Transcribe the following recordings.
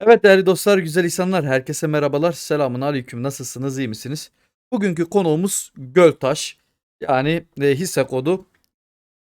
Evet değerli dostlar, güzel insanlar, herkese merhabalar. Selamun aleyküm. Nasılsınız, iyi misiniz? Bugünkü konuğumuz Göltaş. Yani e, hisse kodu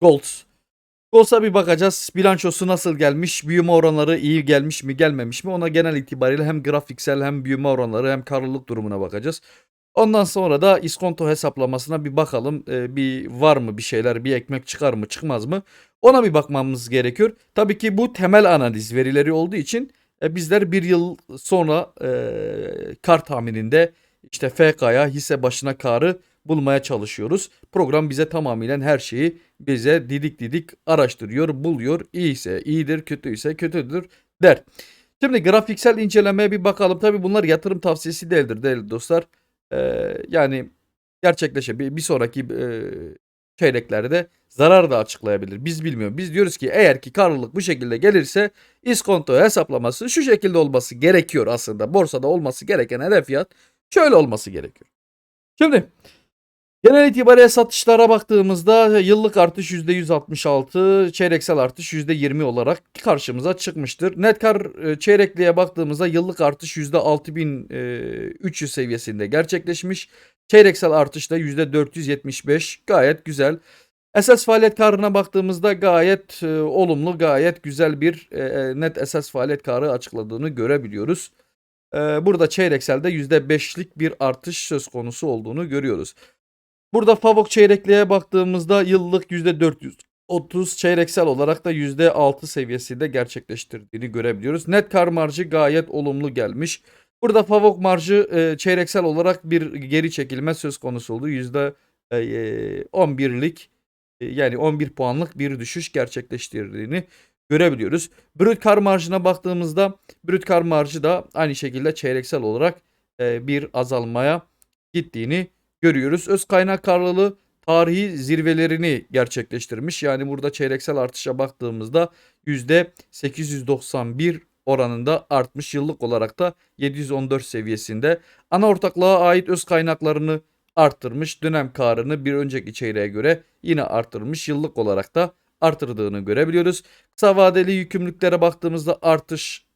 Gold. Gold'a bir bakacağız. Bilançosu nasıl gelmiş? Büyüme oranları iyi gelmiş mi, gelmemiş mi? Ona genel itibariyle hem grafiksel hem büyüme oranları hem karlılık durumuna bakacağız. Ondan sonra da iskonto hesaplamasına bir bakalım. E, bir var mı bir şeyler, bir ekmek çıkar mı, çıkmaz mı? Ona bir bakmamız gerekiyor. Tabii ki bu temel analiz verileri olduğu için e, bizler bir yıl sonra e, kar tahmininde işte FK'ya hisse başına karı bulmaya çalışıyoruz. Program bize tamamen her şeyi bize didik didik araştırıyor, buluyor. İyiyse iyidir, kötüyse kötüdür der. Şimdi grafiksel incelemeye bir bakalım. Tabi bunlar yatırım tavsiyesi değildir değerli dostlar. Ee, yani gerçekleşebilir. Bir sonraki e, çeyreklerde zarar da açıklayabilir. Biz bilmiyoruz. Biz diyoruz ki eğer ki karlılık bu şekilde gelirse iskonto hesaplaması şu şekilde olması gerekiyor aslında. Borsada olması gereken hedef fiyat şöyle olması gerekiyor. Şimdi genel itibariyle satışlara baktığımızda yıllık artış %166, çeyreksel artış %20 olarak karşımıza çıkmıştır. Net kar e, çeyrekliğe baktığımızda yıllık artış %6300 seviyesinde gerçekleşmiş. Çeyreksel artış da %475 gayet güzel. Esas faaliyet karına baktığımızda gayet e, olumlu, gayet güzel bir e, e, net esas faaliyet karı açıkladığını görebiliyoruz. E, burada çeyrekselde %5'lik bir artış söz konusu olduğunu görüyoruz. Burada Favok çeyrekliğe baktığımızda yıllık %430 çeyreksel olarak da %6 seviyesinde gerçekleştirdiğini görebiliyoruz. Net kar marjı gayet olumlu gelmiş. Burada Favok marjı e, çeyreksel olarak bir geri çekilme söz konusu oldu. %11'lik e, yani 11 puanlık bir düşüş gerçekleştirdiğini görebiliyoruz. Brüt kar marjına baktığımızda brüt kar marjı da aynı şekilde çeyreksel olarak e, bir azalmaya gittiğini görüyoruz. Öz kaynak karlılığı tarihi zirvelerini gerçekleştirmiş. Yani burada çeyreksel artışa baktığımızda %891 oranında artmış. Yıllık olarak da 714 seviyesinde. Ana ortaklığa ait öz kaynaklarını arttırmış. Dönem karını bir önceki çeyreğe göre yine arttırmış. Yıllık olarak da artırdığını görebiliyoruz. Kısa vadeli yükümlülüklere baktığımızda artış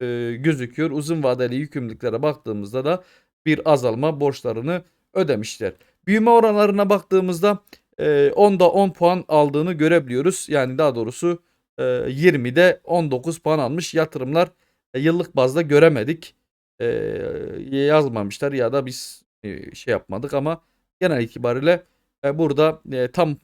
e, gözüküyor. Uzun vadeli yükümlülüklere baktığımızda da bir azalma borçlarını ödemişler. Büyüme oranlarına baktığımızda e, 10'da 10 puan aldığını görebiliyoruz. Yani daha doğrusu e, 20'de 19 puan almış yatırımlar e, yıllık bazda göremedik. E, yazmamışlar ya da biz e, şey yapmadık ama genel itibariyle e, burada tam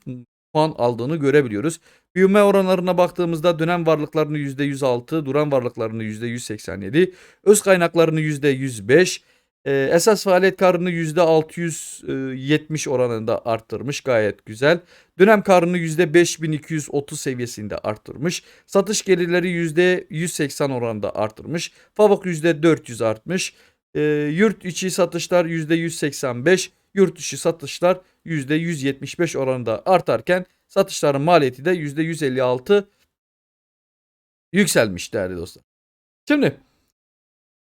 puan aldığını görebiliyoruz. Büyüme oranlarına baktığımızda dönem varlıklarını %106, duran varlıklarını %187, öz kaynaklarını %105, e, esas faaliyet karını %670 oranında arttırmış gayet güzel. Dönem karını %5230 seviyesinde arttırmış. Satış gelirleri %180 oranında arttırmış. Favok %400 artmış. E, yurt içi satışlar %185, yurt dışı satışlar %175 oranında artarken satışların maliyeti de %156 yükselmiş değerli dostlar. Şimdi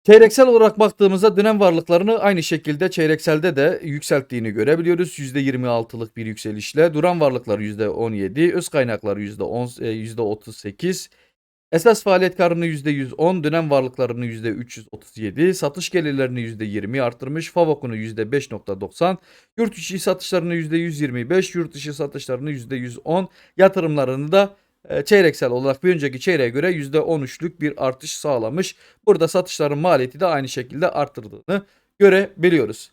çeyreksel olarak baktığımızda dönem varlıklarını aynı şekilde çeyrekselde de yükselttiğini görebiliyoruz. %26'lık bir yükselişle. Duran varlıklar %17, öz kaynaklar %10, %38, Esas faaliyet karını %110, dönem varlıklarını %337, satış gelirlerini %20 arttırmış, FAVOK'unu %5.90, yurt içi satışlarını %125, yurt dışı satışlarını %110, yatırımlarını da e, çeyreksel olarak bir önceki çeyreğe göre %13'lük bir artış sağlamış. Burada satışların maliyeti de aynı şekilde arttırdığını görebiliyoruz.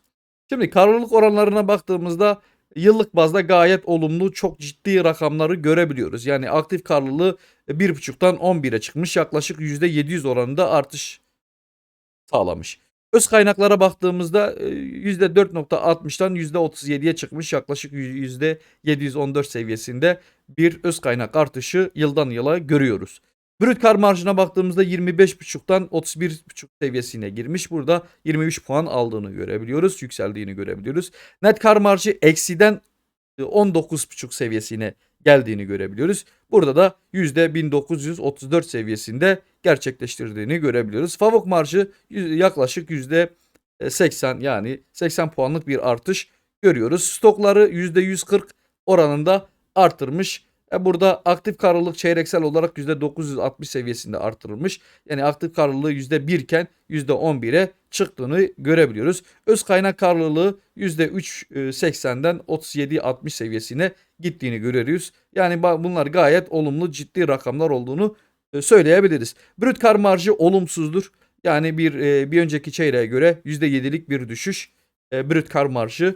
Şimdi karlılık oranlarına baktığımızda yıllık bazda gayet olumlu çok ciddi rakamları görebiliyoruz. Yani aktif karlılığı 1.5'tan 11'e çıkmış yaklaşık %700 oranında artış sağlamış. Öz kaynaklara baktığımızda %4.60'tan %37'ye çıkmış yaklaşık %714 seviyesinde bir öz kaynak artışı yıldan yıla görüyoruz. Brüt kar marjına baktığımızda 25.5'tan 31.5 seviyesine girmiş. Burada 23 puan aldığını görebiliyoruz. Yükseldiğini görebiliyoruz. Net kar marjı eksiden 19.5 seviyesine geldiğini görebiliyoruz. Burada da %1934 seviyesinde gerçekleştirdiğini görebiliyoruz. Favok marjı yaklaşık %80 yani 80 puanlık bir artış görüyoruz. Stokları %140 oranında artırmış. E, burada aktif karlılık çeyreksel olarak %960 seviyesinde artırılmış. Yani aktif karlılığı %1 iken %11'e çıktığını görebiliyoruz. Öz kaynak karlılığı %3.80'den 37.60 seviyesine gittiğini görüyoruz. Yani bunlar gayet olumlu ciddi rakamlar olduğunu e, söyleyebiliriz. Brüt kar marjı olumsuzdur. Yani bir e, bir önceki çeyreğe göre %7'lik bir düşüş brüt kar marjı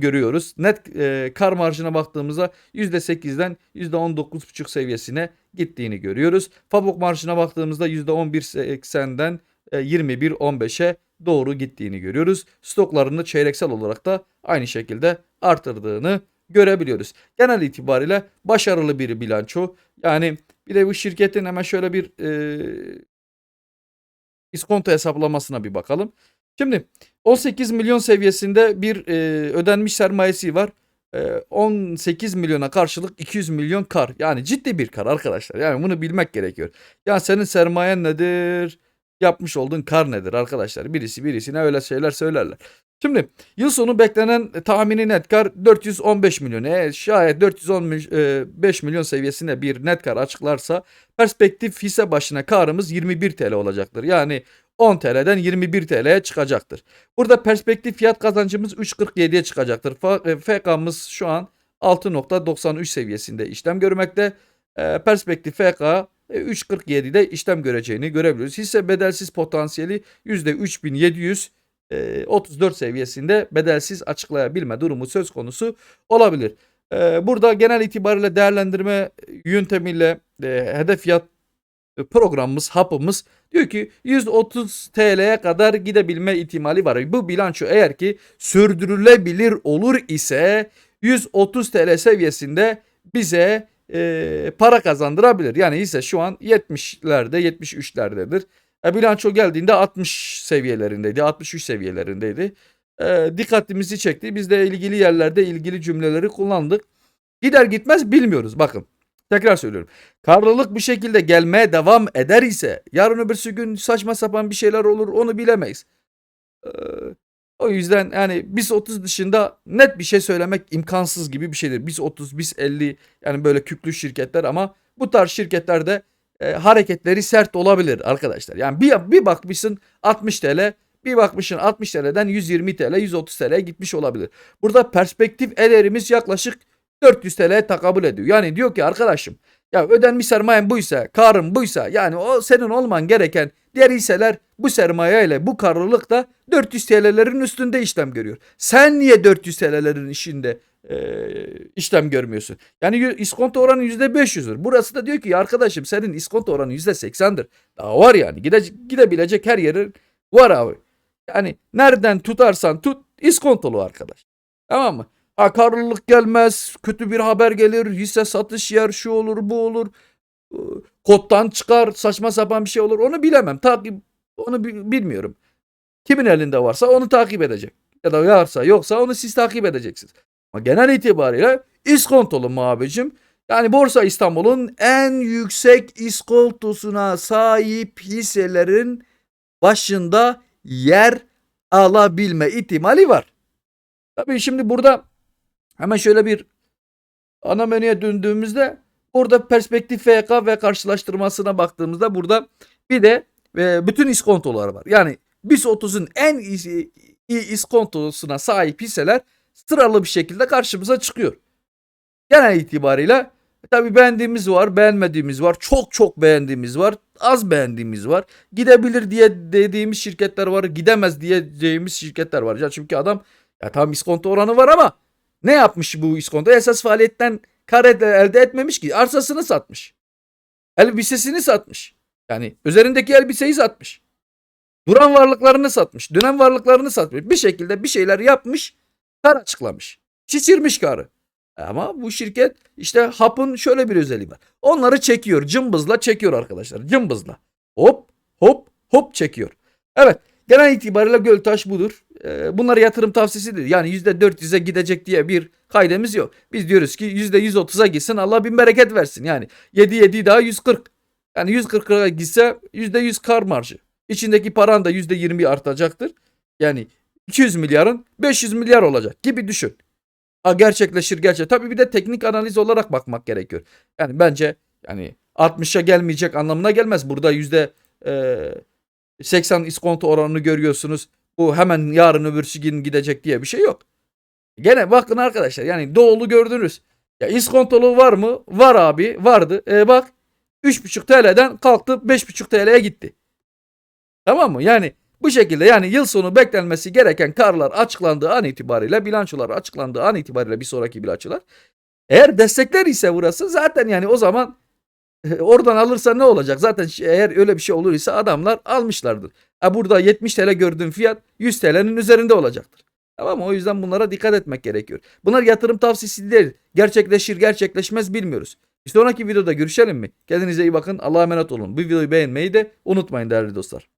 görüyoruz. Net e, kar marjına baktığımızda %8'den %19,5 seviyesine gittiğini görüyoruz. Fabrik marjına baktığımızda %11.80'den e, 21.15'e doğru gittiğini görüyoruz. Stoklarını çeyreksel olarak da aynı şekilde artırdığını görebiliyoruz. Genel itibariyle başarılı bir bilanço. Yani bir de bu şirketin hemen şöyle bir e, iskonto hesaplamasına bir bakalım. Şimdi 18 milyon seviyesinde bir e, ödenmiş sermayesi var. E, 18 milyona karşılık 200 milyon kar. Yani ciddi bir kar arkadaşlar. Yani bunu bilmek gerekiyor. Ya senin sermayen nedir? Yapmış olduğun kar nedir arkadaşlar? Birisi birisine öyle şeyler söylerler. Şimdi yıl sonu beklenen tahmini net kar 415 milyon. E, şayet 415 milyon seviyesinde bir net kar açıklarsa perspektif hisse başına karımız 21 TL olacaktır. Yani 10 TL'den 21 TL'ye çıkacaktır. Burada perspektif fiyat kazancımız 3.47'ye çıkacaktır. Fa- e, FK'mız şu an 6.93 seviyesinde işlem görmekte. E, Perspektif FK e, 3.47'de işlem göreceğini görebiliyoruz. Hisse bedelsiz potansiyeli %3700 e, 34 seviyesinde bedelsiz açıklayabilme durumu söz konusu olabilir. E, Burada genel itibariyle değerlendirme yöntemiyle e, hedef fiyat programımız, hapımız diyor ki 130 TL'ye kadar gidebilme ihtimali var. Bu bilanço eğer ki sürdürülebilir olur ise 130 TL seviyesinde bize e, para kazandırabilir. Yani ise şu an 70'lerde 73'lerdedir. E, bilanço geldiğinde 60 seviyelerindeydi. 63 seviyelerindeydi. E, dikkatimizi çekti. Biz de ilgili yerlerde ilgili cümleleri kullandık. Gider gitmez bilmiyoruz. Bakın tekrar söylüyorum. Karlılık bir şekilde gelmeye devam eder ise yarın öbürsü gün saçma sapan bir şeyler olur onu bilemeyiz. Ee, o yüzden yani biz 30 dışında net bir şey söylemek imkansız gibi bir şeydir. Biz 30, biz 50 yani böyle küklü şirketler ama bu tarz şirketlerde e, hareketleri sert olabilir arkadaşlar. Yani bir, bir bakmışsın 60 TL bir bakmışsın 60 TL'den 120 TL 130 TL'ye gitmiş olabilir. Burada perspektif ederimiz yaklaşık 400 TL'ye takabül ediyor. Yani diyor ki arkadaşım ya ödenmiş sermayen buysa, karın buysa yani o senin olman gereken diğer hisseler bu sermayeyle bu karlılıkla 400 TL'lerin üstünde işlem görüyor. Sen niye 400 TL'lerin işinde e, işlem görmüyorsun? Yani iskonto oranı %500'dür. Burası da diyor ki arkadaşım senin iskonto oranı %80'dir. Daha var yani gide, gidebilecek her yerin var abi. Yani nereden tutarsan tut iskontolu arkadaş. Tamam mı? Karlılık gelmez, kötü bir haber gelir, hisse satış yer, şu olur, bu olur. Ee, Koddan çıkar, saçma sapan bir şey olur. Onu bilemem. Takip onu bi- bilmiyorum. Kimin elinde varsa onu takip edecek. Ya da varsa yoksa onu siz takip edeceksiniz. Ama genel itibariyle iskontolu mu abicim? Yani Borsa İstanbul'un en yüksek iskontosuna sahip hisselerin başında yer alabilme ihtimali var. Tabii şimdi burada hemen şöyle bir ana menüye döndüğümüzde burada perspektif FK ve karşılaştırmasına baktığımızda burada bir de e, bütün iskontolar var. Yani BIST 30'un en iyi, iskontosuna sahip hisseler sıralı bir şekilde karşımıza çıkıyor. Genel itibariyle tabii beğendiğimiz var, beğenmediğimiz var, çok çok beğendiğimiz var, az beğendiğimiz var. Gidebilir diye dediğimiz şirketler var, gidemez diyeceğimiz şirketler var. Ya çünkü adam ya tam iskonto oranı var ama ne yapmış bu iskonto? Esas faaliyetten kar elde, etmemiş ki. Arsasını satmış. Elbisesini satmış. Yani üzerindeki elbiseyi satmış. Duran varlıklarını satmış. Dönem varlıklarını satmış. Bir şekilde bir şeyler yapmış. Kar açıklamış. Şişirmiş karı. Ama bu şirket işte hapın şöyle bir özelliği var. Onları çekiyor. Cımbızla çekiyor arkadaşlar. Cımbızla. Hop hop hop çekiyor. Evet. Genel itibariyle Göltaş budur. Ee, bunlar yatırım tavsiyesi değil. Yani %400'e gidecek diye bir kaydemiz yok. Biz diyoruz ki %130'a gitsin Allah bin bereket versin. Yani 7 7 daha 140. Yani 140'a gitse %100 kar marjı. İçindeki paran da %20 artacaktır. Yani 200 milyarın 500 milyar olacak gibi düşün. Ha, gerçekleşir gerçek. Tabii bir de teknik analiz olarak bakmak gerekiyor. Yani bence yani 60'a gelmeyecek anlamına gelmez. Burada yüzde e, 80 iskonto oranını görüyorsunuz. Bu hemen yarın öbürsü gün gidecek diye bir şey yok. Gene bakın arkadaşlar yani doğulu gördünüz. Ya iskontolu var mı? Var abi vardı. E bak 3,5 TL'den kalktı 5,5 TL'ye gitti. Tamam mı? Yani bu şekilde yani yıl sonu beklenmesi gereken karlar açıklandığı an itibariyle bilançolar açıklandığı an itibariyle bir sonraki bilançolar. Eğer destekler ise burası zaten yani o zaman oradan alırsa ne olacak? Zaten eğer öyle bir şey olur ise adamlar almışlardır. Ha burada 70 TL gördüğün fiyat 100 TL'nin üzerinde olacaktır. Tamam mı? O yüzden bunlara dikkat etmek gerekiyor. Bunlar yatırım tavsiyesi değil. Gerçekleşir gerçekleşmez bilmiyoruz. Bir sonraki videoda görüşelim mi? Kendinize iyi bakın. Allah'a emanet olun. Bu videoyu beğenmeyi de unutmayın değerli dostlar.